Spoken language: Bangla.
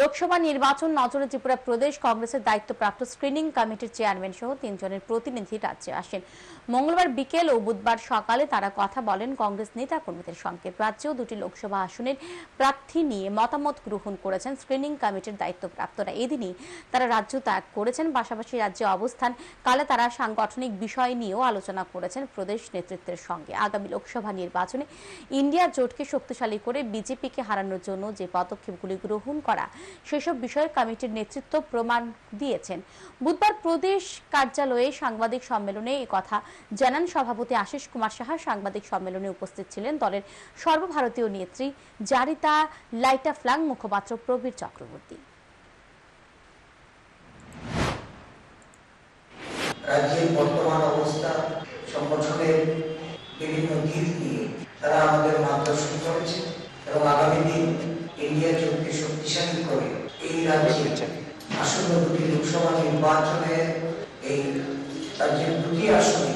লোকসভা নির্বাচন নজরে ত্রিপুরা প্রদেশ, কংগ্রেসের দায়িত্বপ্রাপ্ত স্ক্রিনিং কমিটির চেয়ারম্যান সহ তিনজনের প্রতিনিধি রাজ্যে আসেন। মঙ্গলবার বিকেল ও বুধবার সকালে তারা কথা বলেন কংগ্রেস নেতা কর্মীদের সঙ্গে। রাজ্যেও দুটি লোকসভা আসনের প্রার্থী নিয়ে মতামত গ্রহণ করেছেন স্ক্রিনিং কমিটির দায়িত্বপ্রাপ্তরা। এদিনই তারা রাজ্য ত্যাগ করেছেন, পাশাপাশি রাজ্যে অবস্থান কালে তারা সাংগঠনিক বিষয় নিয়েও আলোচনা করেছেন প্রদেশ নেতৃত্বের সঙ্গে। আগামী লোকসভা নির্বাচনে ইন্ডিয়া জোটকে শক্তিশালী করে বিজেপিকে হারানোর জন্য যে পদক্ষেপগুলি গ্রহণ করা সেসব বিষয়ে কমিটির নেতৃত্ব প্রমাণ দিয়েছেন। বুধবার প্রদেশ কার্যালয়ে সাংবাদিক সম্মেলনে কথা জানান সভাপতি আশিস কুমার সাহা। সাংবাদিক সম্মেলনে উপস্থিত ছিলেন দলের সর্বভারতীয় নেত্রী জারিতা লাইটা ফ্লাং মুখপাত্র প্রবীর চক্রবর্তী। রাজ্যের বর্তমান অবস্থা, সংগঠনের বিভিন্ন দিক নিয়ে তারা আমাদের মার্গদর্শন করেছে এবং আগামী দিন এই রাজ্যে আসন্ন দুটি লোকসভা নির্বাচনে এই রাজ্যের দুটি আসনে